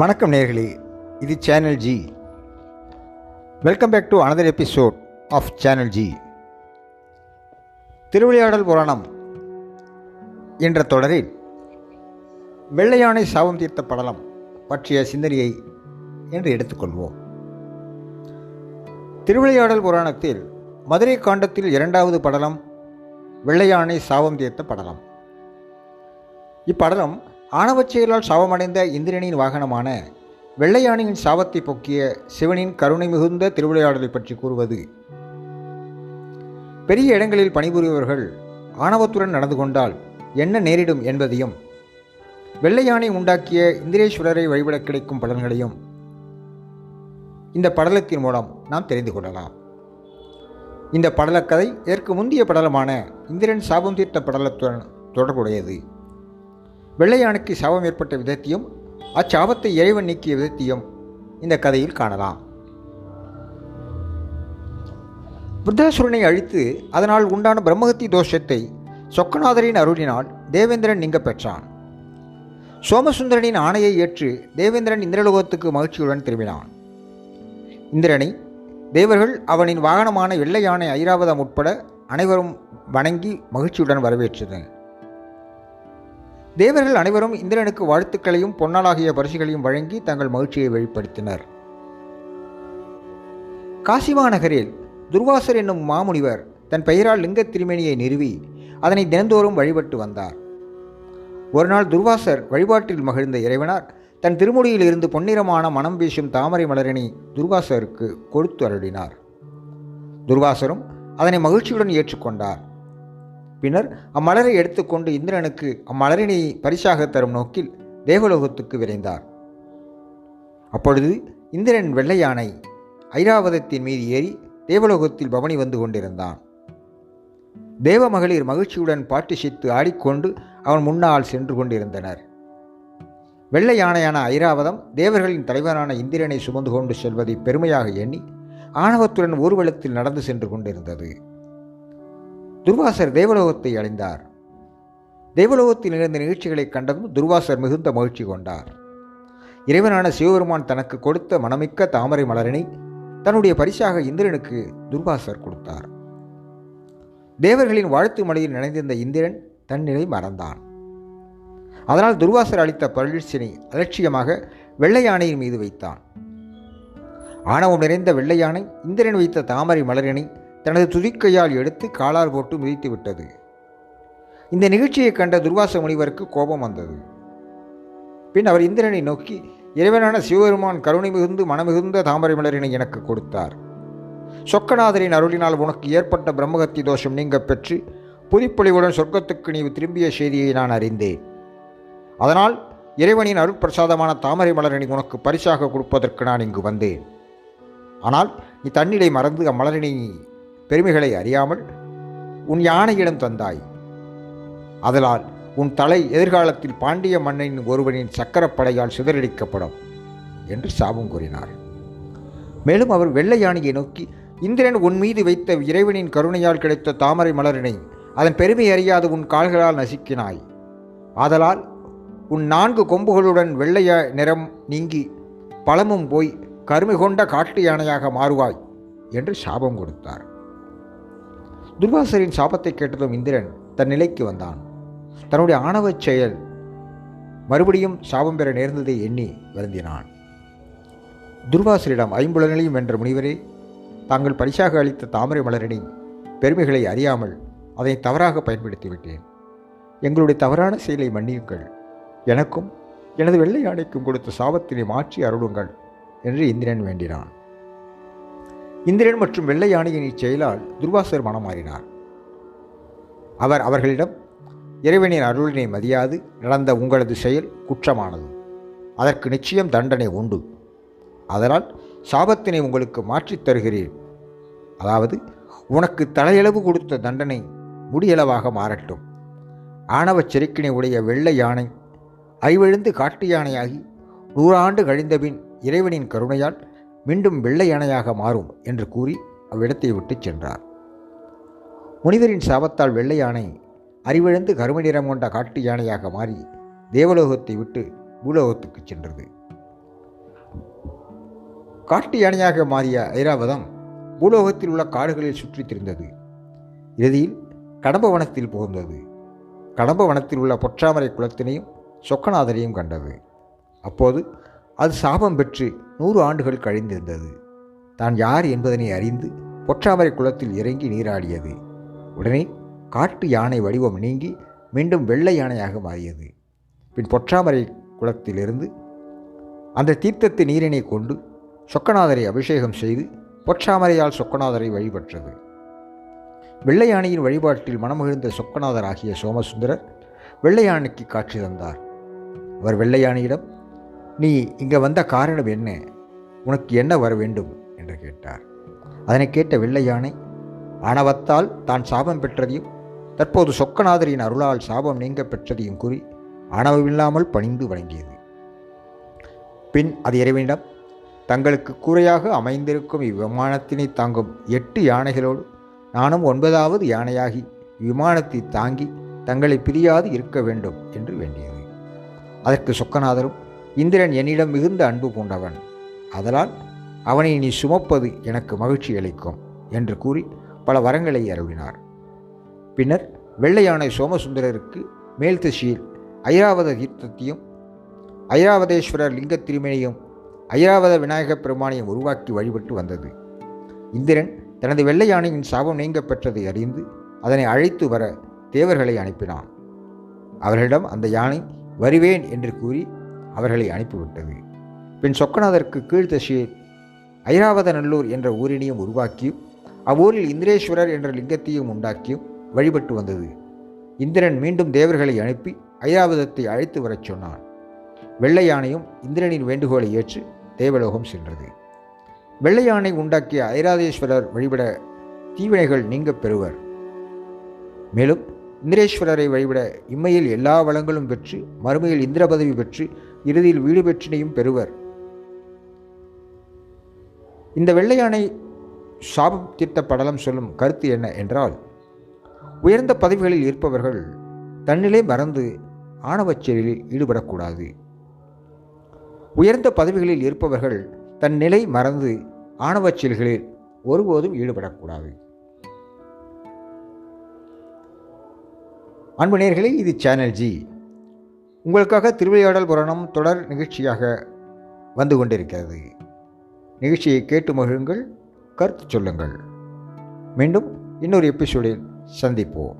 வணக்கம் நேர்களே. இது channel G welcome back to another episode of channel G Thiruvilaiyadal Puranam என்ற தொடரில் வெள்ளையானை சாபம் தீர்த்த படலம் பற்றிய சிந்தனையை என்று எடுத்துக்கொள்வோம். திருவிளையாடல் புராணத்தில் மதுரை காண்டத்தில் இரண்டாவது படலம் வெள்ளையானை சாபம் தீர்த்த படலம். இப்படலம் ஆணவச் செயலால் சாபமடைந்த இந்திரனின் வாகனமான வெள்ளையானையின் சாபத்தை போக்கிய சிவனின் கருணை மிகுந்த திருவிளையாடலை பற்றி கூறுவது. பெரிய இடங்களில் பணிபுரிபவர்கள் ஆணவத்துடன் நடந்து கொண்டால் என்ன நேரிடும் என்பதையும் வெள்ளையானை உண்டாக்கிய இந்திரேஸ்வரரை வழிபட கிடைக்கும் பலன்களையும் இந்த படலத்தின் மூலம் நாம் தெரிந்து கொள்ளலாம். இந்த படலக்கதை இதற்கு முந்தைய படலமான இந்திரன் சாபம் தீர்த்த படலத்துடன் தொடர்புடையது. வெள்ளையானுக்கு சாபம் ஏற்பட்ட விதத்தையும் அச்சாபத்தை இறைவன் நீக்கிய விதத்தையும் இந்த கதையில் காணலாம். புத்தாசுரனை அழித்து அதனால் உண்டான பிரம்மகத்தி தோஷத்தை சொக்கநாதரின் அருளினால் தேவேந்திரன் நீங்க பெற்றான். சோமசுந்தரனின் ஆணையை ஏற்று தேவேந்திரன் இந்திரலோகத்துக்கு மகிழ்ச்சியுடன் திரும்பினான். இந்திரனை தேவர்கள் அவனின் வாகனமான வெள்ளை யானை ஐராவதம் உட்பட அனைவரும் வணங்கி மகிழ்ச்சியுடன் வரவேற்றனர் தேவர்கள் அனைவரும் இந்திரனுக்கு வாழ்த்துக்களையும் பொன்னாளாகிய பரிசுகளையும் வழங்கி தங்கள் மகிழ்ச்சியை வெளிப்படுத்தினர். காசிமா நகரில் துர்வாசர் என்னும் மாமுனிவர் தன் பெயரால் லிங்க திருமேனியை நிறுவி அதனை தினந்தோறும் வழிபட்டு வந்தார். ஒருநாள் துர்வாசர் வழிபாட்டில் மகிழ்ந்த இறைவனார் தன் திருமுடியில் இருந்து பொன்னிறமான மனம் வீசும் தாமரை மலரினை துர்வாசருக்கு கொடுத்து அருளினார். துர்வாசரும் அதனை மகிழ்ச்சியுடன் ஏற்றுக்கொண்டார். பின்னர் அம்மலரை எடுத்துக்கொண்டு இந்திரனுக்கு அம்மலரினை பரிசாக தரும் நோக்கில் தேவலோகத்துக்கு விரைந்தார். அப்பொழுது இந்திரன் வெள்ளையானை ஐராவதத்தின் மீது ஏறி தேவலோகத்தில் பவனி வந்து கொண்டிருந்தான். தேவ மகளிர் மகிழ்ச்சியுடன் பாட்டிசித்து ஆடிக்கொண்டு அவன் முன்னால் சென்று கொண்டிருந்தனர். வெள்ளை யானையான ஐராவதம் தேவர்களின் தலைவரான இந்திரனை சுமந்து கொண்டு செல்வதை பெருமையாக எண்ணி ஆணவத்துடன் ஊர்வலத்தில் நடந்து சென்று கொண்டிருந்தது. துர்வாசர் தேவலோகத்தை அடைந்தார். தேவலோகத்தில் நிகழ்ந்த நிகழ்ச்சிகளைக் கண்டதும் துர்வாசர் மிகுந்த மகிழ்ச்சி கொண்டார். இறைவனான சிவபெருமான் தனக்கு கொடுத்த மனமிக்க தாமரை மலரினை தன்னுடைய பரிசாக இந்திரனுக்கு துர்வாசர் கொடுத்தார். தேவர்களின் வாழ்த்து மலையில் நினைந்திருந்த இந்திரன் தன்னிலை மறந்தான். அதனால் துர்வாசர் அளித்த பரிசினை அலட்சியமாக வெள்ளை யானையின் மீது வைத்தான். ஆணவம் நிறைந்த வெள்ளை யானை இந்திரன் வைத்த தாமரை மலரினை தனது துதிக்கையால் எடுத்து காலார் போட்டு மிதித்து விட்டது. இந்த நிகழ்ச்சியை கண்ட துர்வாச முனிவருக்கு கோபம் வந்தது. பின் அவர் இந்திரனை நோக்கி இறைவனான சிவபெருமான் கருணை மிகுந்து மனமிகுந்த தாமரை மலரினை எனக்கு கொடுத்தார். சொக்கநாதரின் அருளினால் உனக்கு ஏற்பட்ட பிரம்மகத்தி தோஷம் நீங்க பெற்று புதுப்பொழிவுடன் சொர்க்கத்துக்கு நீ திரும்பிய செய்தியை நான் அறிந்தேன். அதனால் இறைவனின் அருட்பிரசாதமான தாமரை மலரினை உனக்கு பரிசாக கொடுப்பதற்கு நான் இங்கு வந்தேன். ஆனால் நீ தன்னிலை மறந்து அம்மலரினை பெருமைகளை அறியாமல் உன் யானையிடம் தந்தாய். அதனால் உன் தலை எதிர்காலத்தில் பாண்டிய மன்னனின் ஒருவனின் சக்கரப்படையால் சிதறடிக்கப்படும் என்று சாபம் கூறினார். மேலும் அவர் வெள்ளை யானையை நோக்கி இந்திரன் உன் மீது வைத்த இறைவனின் கருணையால் கிடைத்த தாமரை மலரினை அதன் பெருமை அறியாத உன் கால்களால் நசுக்கினாய். ஆதலால் உன் நான்கு கொம்புகளுடன் வெள்ளைய நிறம் நீங்கி பழமும் போய் கருமை கொண்ட காட்டு யானையாக மாறுவாய் என்று சாபம் கொடுத்தார். துர்வாசரின் சாபத்தை கேட்டதும் இந்திரன் தன் நிலைக்கு வந்தான். தன்னுடைய ஆணவச் செயல் மறுபடியும் சாபம் பெற நேர்ந்ததை எண்ணி வருந்தினான். துர்வாசரிடம் ஐம்புலனையும் வென்ற முனிவரே தாங்கள் பரிசாக அளித்த தாமரை மலரினை பெருமைகளை அறியாமல் அதை தவறாக பயன்படுத்திவிட்டேன். எங்களுடைய தவறான செயலை மன்னியுங்கள். எனக்கும் எனது வெள்ளை யானைக்கும் கொடுத்த சாபத்தினை மாற்றி அருளுங்கள் என்று இந்திரன் வேண்டினான். இந்திரன் மற்றும் வெள்ளை யானையின் இச்செயலால் துர்வாசர் மனமாறினார். அவர் அவர்களிடம் இறைவனின் அருளினை மதியாது நடந்த உங்களது செயல் குற்றமானது. அதற்கு நிச்சயம் தண்டனை உண்டு. அதனால் சாபத்தினை உங்களுக்கு மாற்றித் தருகிறேன். அதாவது உனக்கு தலையளவு கொடுத்த தண்டனை முடியளவாக மாறட்டும். ஆணவச் செருக்கினை உடைய வெள்ளை யானை ஐவெழுந்து காட்டு யானையாகி நூறாண்டு கழிந்தபின் இறைவனின் கருணையால் மீண்டும் வெள்ளை யானையாக மாறும் என்று கூறி அவ்விடத்தை விட்டுச் சென்றார். முனிவரின் சாபத்தால் வெள்ளை யானை அறிவிழந்து கருமை நிறம் கொண்ட காட்டு யானையாக மாறி தேவலோகத்தை விட்டு பூலோகத்துக்கு சென்றது. காட்டு யானையாக மாறிய ஐராவதம் பூலோகத்தில் உள்ள காடுகளில் சுற்றித் திரிந்தது. இறுதியில் கடம்ப வனத்தில் புகுந்தது. கடம்ப வனத்தில் உள்ள பொற்றாமரை குளத்தினையும் சொக்கநாதரையும் கண்டது. அப்போது அது சாபம் பெற்று நூறு ஆண்டுகள் கழிந்திருந்தது. தான் யார் என்பதனை அறிந்து பொற்றாமரை குளத்தில் இறங்கி நீராடியது. உடனே காட்டு யானை வடிவம் நீங்கி மீண்டும் வெள்ளை யானையாக மாறியது. பின் பொற்றாமரை குளத்திலிருந்து அந்த தீர்த்தத்து நீரினை கொண்டு சொக்கநாதரை அபிஷேகம் செய்து பொற்றாமரையால் சொக்கநாதரை வழிபட்டது வெள்ளை யானையின் வழிபாட்டில் மனமகிழ்ந்த சொக்கநாதர் ஆகிய சோமசுந்தரர் வெள்ளை யானைக்கு காட்சி தந்தார். அவர் வெள்ளை யானையிடம் நீ இங்கே வந்த காரணம் என்ன? உனக்கு என்ன வர வேண்டும்? என்று கேட்டார். அதனை கேட்ட வெள்ளையானை ஆணவத்தால் தான் சாபம் பெற்றதையும் தற்போது சொக்கநாதரின் அருளால் சாபம் நீங்க பெற்றதையும் கூறி ஆணவமில்லாமல் பணிந்து வணங்கியது. பின் அது இறைவனிடம் தங்களுக்கு கூரையாக அமைந்திருக்கும் இவ்விமானத்தினை தாங்கும் எட்டு யானைகளோடு நானும் ஒன்பதாவது யானையாகி விமானத்தை தாங்கி தங்களை பிரியாது இருக்க வேண்டும் என்று வேண்டியது. அதற்கு சொக்கநாதரும் இந்திரன் என்னிடம் மிகுந்த அன்பு பூண்டவன். அதனால் அவனை நீ சுமப்பது எனக்கு மகிழ்ச்சி அளிக்கும் என்று கூறி பல வரங்களை அருளினார். பின்னர் வெள்ளையானை சோமசுந்தரருக்கு மேல் திசையில் ஐராவத தீர்த்தத்தையும் ஐராவதேஸ்வரர் லிங்க திருமணியும் ஐராவத விநாயகப் பெருமானையும் உருவாக்கி வழிபட்டு வந்தது. இந்திரன் தனது வெள்ளை யானையின் சாபம் நீங்க பெற்றதை அறிந்து அதனை அழைத்து வர தேவர்களை அனுப்பினான். அவர்களிடம் அந்த யானை வருவேன் என்று கூறி அவர்களை அனுப்பிவிட்டது. பின் சொக்கநாதருக்கு ஐராவத நல்லூர் என்ற ஊரினையும் உருவாக்கியும் அவ்வூரில் இந்திரேஸ்வரர் என்ற லிங்கத்தையும் உண்டாக்கியும் வழிபட்டு வந்தது. இந்திரன் மீண்டும் தேவர்களை அனுப்பி ஐராவதத்தை அழைத்து வரச் சொன்னான். வெள்ளை யானையும் இந்திரனின் வேண்டுகோளை ஏற்று தேவலோகம் சென்றது. வெள்ளை யானை உண்டாக்கிய ஐராதேஸ்வரர் வழிபட தீவினைகள் நீங்கப் பெறுவர். மேலும் இந்திரேஸ்வரரை வழிபட இம்மையில் எல்லா வளங்களும் பெற்று மறுமையில் இந்திர பதவி பெற்று இறுதியில் வீடு பெற்றினையும் பெறுவர். இந்த வெள்ளையானை சாபம் தீர்த்த படலம் சொல்லும் கருத்து என்ன என்றால் உயர்ந்த பதவிகளில் இருப்பவர்கள் தன்னிலை மறந்து ஆணவச் செயலில் ஈடுபடக்கூடாது. உயர்ந்த பதவிகளில் இருப்பவர்கள் தன் நிலை மறந்து ஆணவச் செயல்களில் ஒருபோதும் ஈடுபடக்கூடாது. அன்பு நேர்களே இது சேனல் ஜி. உங்களுக்காக திருவிளையாடல் புராணம் தொடர் நிகழ்ச்சியாக வந்து கொண்டிருக்கிறது. நிகழ்ச்சியை கேட்டு மகிழுங்கள் கருத்து சொல்லுங்கள். மீண்டும் இன்னொரு எபிசோடில் சந்திப்போம்.